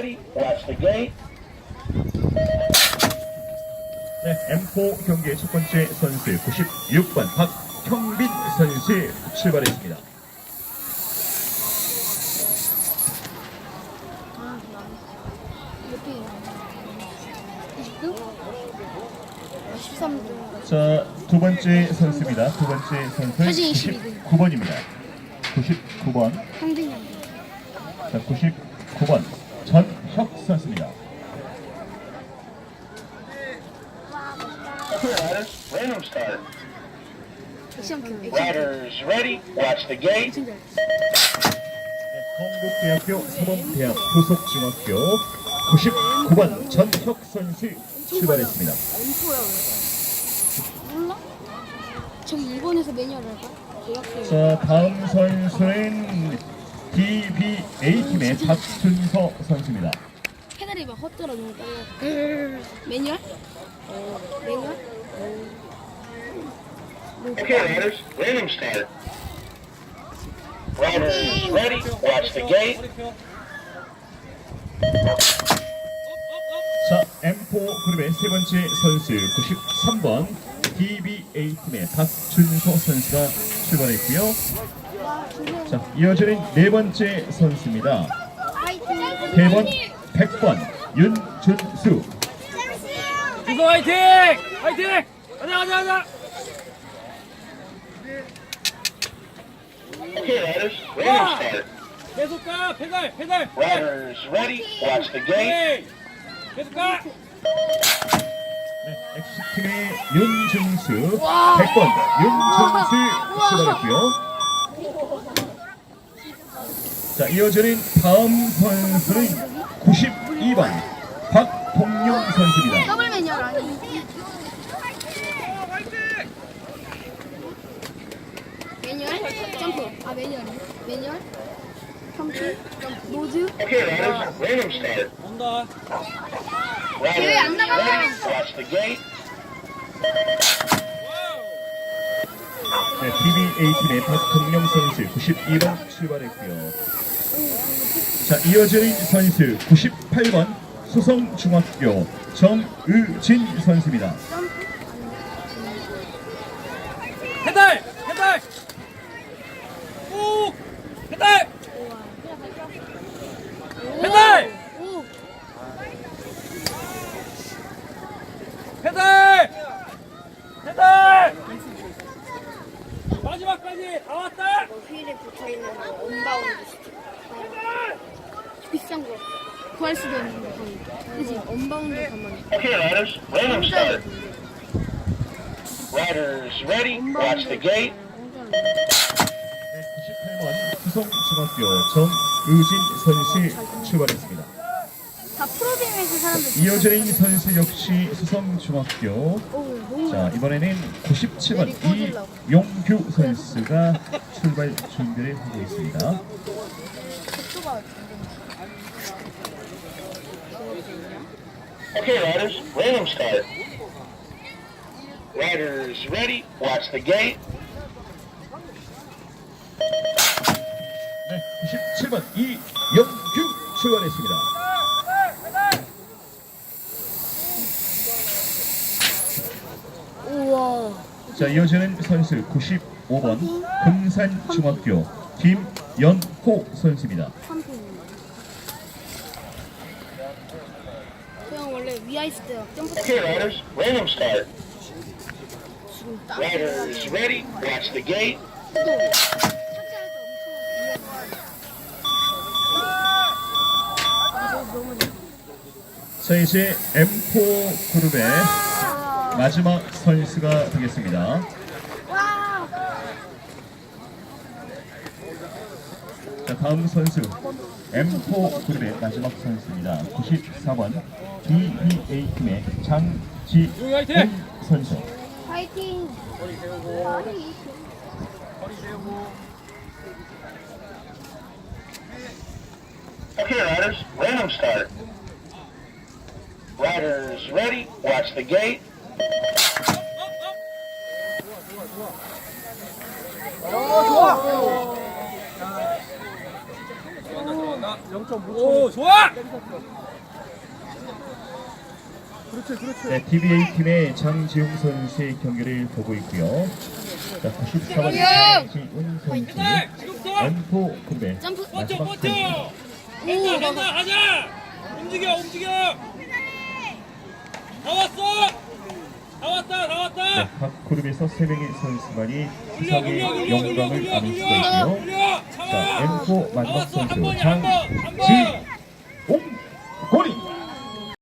Watch the gate. 네, M4 경기의 첫 번째 선수 96번 박형빈 선수 출발했습니다. 몇 개예요? 20등? 13등. 자, 두 번째 선수입니다. 두 번째 선수 사실 22등. 99번입니다. 99번. 상등이 안 돼. 자, 99번 전혁 선수입니다. Riders. Ready? Watch the gate. 건국대학교 사범대학 부속중학교 99번 전혁 선수 출발했습니다. M4야 왜? 몰라? 저기 일본에서 매뉴얼 할까? 자, 다음 선수는 DBA팀의 박준서 선수입니다. 페달이 막 헛돌아 너무 빨라. 매뉴얼? 어. 매뉴얼? Okay, riders. Random start. Riders ready? Watch the gate. 자, M4 그룹의 세 번째 선수 93번 DBA팀의 박준서 선수가 출발했고요. 와. 자, 이어지는 네 번째 선수입니다. 대번 100번 윤준수. 준서 화이팅! 화이팅! 가자 가자 가자! Start. 계속 가! 페달! 페달! 페달! Riders ready? Watch the gate. 오케이! 계속 가! 네, 엑시팀의 윤준수 100번 윤준수 출발했고요. 자, 이어지는 다음 선수는 92번 박동용 선수입니다. 더블? 매뉴얼? 점프. 아 매뉴얼. 매뉴얼? 점프. 노즈. 온다! 안. 네, DBA팀의 박동영 선수 92번 출발했고요. 자, 이어지는 선수 98번 수성중학교 정의진 선수입니다. 페달! 페달! 오! 페달! 페달! 오. 페달! 페달! 마지막까지 다 왔다! 휠에 붙어 있는 언바운드 스틱. 비싼 거. 구할 수도 없는 거. 거의. 그지? 언바운드 가만. Okay, riders. Random start. Riders ready? Watch the gate. 네, 98번 수성중학교 정의진 선수 출발했습니다. 다 프로그램에서 사람들. 이어지는 선수 역시 수성중학교 자 이번에는 97번 이용규 선수가 출발 준비를 하고 있습니다. Okay, riders. Random start. Riders ready? Watch the gate. 네, 97번 이영규 출발했습니다. 우와. 자 이어지는 선수 95번 금산중학교 김연호 선수입니다. 3분. 그냥 원래 위아 있을 때 점프 Okay, riders. Random start. 지금 딱. Riders ready? Watch the gate. 자 이제 M4 그룹의 마지막 선수가 되겠습니다. 와. 자 다음 선수 M4 그룹의 마지막 선수입니다. 94번 DBA 팀의 장지훈 화이팅! 선수. 파이팅. Okay, riders. Random start. Riders ready? Watch the gate. 좋아! 오 좋아! 네, TBA 팀의 장지웅 선수의 경기를 보고 있고요. 자, 94번 장지웅 선수. 네 지금부터 연포 군대. 점프. 버텨 마지막 버텨. 간다 간다 가자! 움직여 움직여! 다 왔어 다 왔다 다 네, 왔다! 각 그룹에서 3명의 선수만이 수상의 올려 영광을 나눌 수가 있고요. 자, 참아! 엠포 다 마지막 왔어 한 선수 장지웅